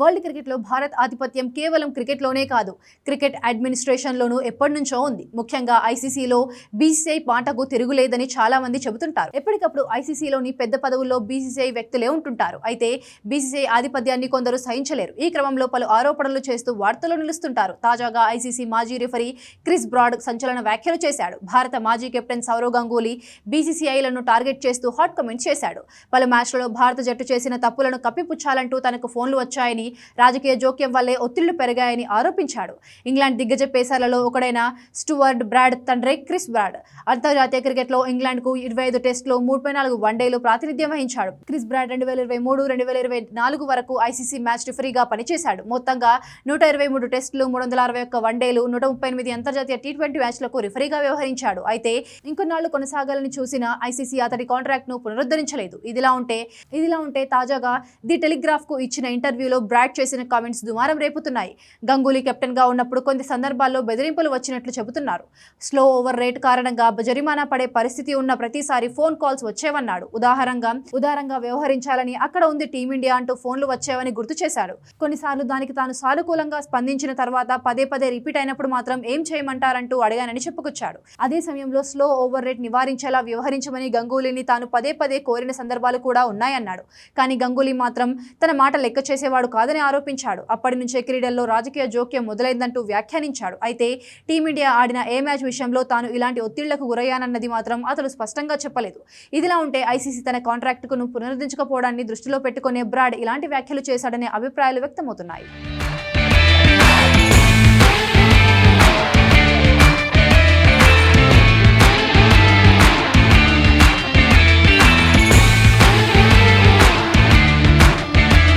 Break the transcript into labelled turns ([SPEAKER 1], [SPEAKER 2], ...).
[SPEAKER 1] World క్రికెట్లో భారత్ ఆధిపత్యం కేవలం క్రికెట్లోనే కాదు క్రికెట్ అడ్మినిస్ట్రేషన్లోనూ ఎప్పటి నుంచో ఉంది. ముఖ్యంగా ఐసీసీలో బీసీసీఐ పాటకు తిరుగులేదని చాలా మంది చెబుతుంటారు. ఎప్పటికప్పుడు ఐసీసీలోని పెద్ద పదవుల్లో బీసీసీఐ వ్యక్తులే ఉంటుంటారు. అయితే బీసీసీఐ ఆధిపత్యాన్ని కొందరు సహించలేరు. ఈ క్రమంలో పలు ఆరోపణలు చేస్తూ వార్తలు నిలుస్తుంటారు. తాజాగా ఐసీసీ మాజీ రిఫరీ క్రిస్ బ్రాడ్ సంచలన వ్యాఖ్యలు చేశాడు. భారత మాజీ కెప్టెన్ సౌరవ్ గంగూలీ బీసీసీఐలను టార్గెట్ చేస్తూ హాట్ కమెంట్స్ చేశాడు. పలు మ్యాచ్లలో భారత జట్టు చేసిన తప్పులను కప్పిపుచ్చాలంటూ తనకు ఫోన్లు వచ్చాయని రాజకీయ జోక్యం వల్లే ఒత్తిళ్ళు పెరిగాయని ఆరోపించాడు. ఇంగ్లాండ్ దిగ్గజ పేసర్లలో ఒకడైన స్టువర్డ్ బ్రాడ్ తండ్రి క్రిస్ బ్రాడ్. అంతర్జాతీయ క్రికెట్లో ఇంగ్లాండ్కు ఇరవై ఐదు టెస్టులు ముప్పై నాలుగు వన్డేలు ప్రాతినిధ్యం వహించాడు. క్రిస్ బ్రాడ్ రెండు వేల ఇరవై మూడు రెండు వేల ఇరవై నాలుగు వరకు ఐసీసీ మ్యాచ్ రిఫరీగా పనిచేశాడు. మొత్తంగా నూట ఇరవై మూడు టెస్టులు మూడు వందల అరవై ఒక్క వన్డేలు నూట ముప్పై ఎనిమిది అంతర్జాతీయ టీ ట్వంటీ మ్యాచ్లకు రిఫరీగా వ్యవహరించాడు. అయితే ఇంకొన్నాళ్ళు కొనసాగాలని చూసిన ఐసీసీ అతడి కాంట్రాక్ట్ను పునరుద్ధరించలేదు. ఇదిలా ఉంటే ఇదిలా ఉంటే తాజాగా ది టెలిగ్రాఫ్కు ఇచ్చిన ఇంటర్వ్యూలో బ్రాడ్ చేసిన కామెంట్స్ దుమారం రేపుతున్నాయి. గంగూలీ కెప్టెన్గా ఉన్నప్పుడు కొన్ని సందర్భాల్లో బెదిరింపులు వచ్చినట్లు చెబుతున్నారు. స్లో ఓవర్ రేట్ కారణంగా జరిమానా పడే పరిస్థితి ఉన్న ప్రతిసారి ఫోన్ కాల్స్ వచ్చేవన్నాడు. ఉదాహరణగా ఉదారంగా వ్యవహరించాలని అక్కడ ఉంది టీమిండియా అంటూ ఫోన్లు వచ్చేవని గుర్తు చేశాడు. కొన్నిసార్లు దానికి తాను సానుకూలంగా స్పందించిన తర్వాత పదే పదే రిపీట్ అయినప్పుడు మాత్రం ఏం చేయమంటారంటూ అడిగానని చెప్పుకొచ్చాడు. అదే సమయంలో స్లో ఓవర్ రేట్ నివారించేలా వ్యవహరించమని గంగూలీని తాను పదే పదే కోరిన సందర్భాలు కూడా ఉన్నాయన్నాడు. కానీ గంగూలీ మాత్రం తన మాట లెక్క చేసేవాడు కాదని ఆరోపించాడు. అప్పటి నుంచే క్రీడల్లో రాజకీయ జోక్యం మొదలైందంటూ వ్యాఖ్యానించాడు. అయితే టీమిండియా ఆడిన ఏ మ్యాచ్ విషయంలో తాను ఇలాంటి ఒత్తిళ్ళకు గురయ్యానన్నది మాత్రం అతను స్పష్టంగా చెప్పలేదు. ఇదిలా ఉంటే ఐసీసీ తన కాంట్రాక్టును పునరుద్ధరించకపోవడాన్ని దృష్టిలో పెట్టుకునే బ్రాడ్ ఇలాంటి వ్యాఖ్యలు చేశాడనే అభిప్రాయాలు వ్యక్తమవుతున్నాయి.